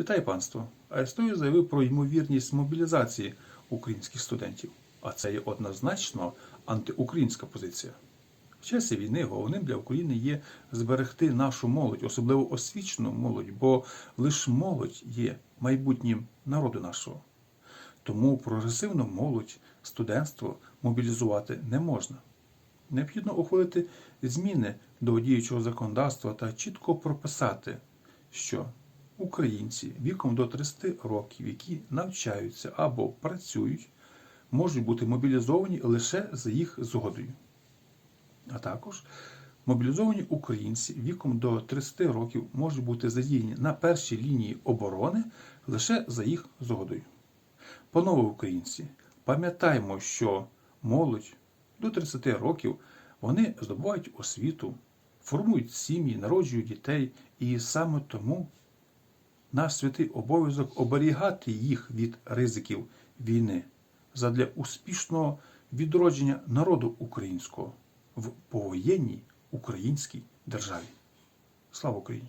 Вітаю панство! Арестою заявив про ймовірність мобілізації українських студентів. А це є однозначно антиукраїнська позиція. В часі війни головним для України є зберегти нашу молодь, особливо освічену молодь, бо лише молодь є майбутнім народу нашого. Тому прогресивну молодь, студентство мобілізувати не можна. Необхідно ухвалити зміни до діючого законодавства та чітко прописати, що українці віком до 30 років, які навчаються або працюють, можуть бути мобілізовані лише за їх згодою. А також мобілізовані українці віком до 30 років можуть бути задіяні на першій лінії оборони лише за їх згодою. Панове українці, пам'ятаємо, що молодь до 30 років вони здобувають освіту, формують сім'ї, народжують дітей, і саме тому наш святий обов'язок оберігати їх від ризиків війни задля успішного відродження народу українського в повоєнній українській державі. Слава Україні!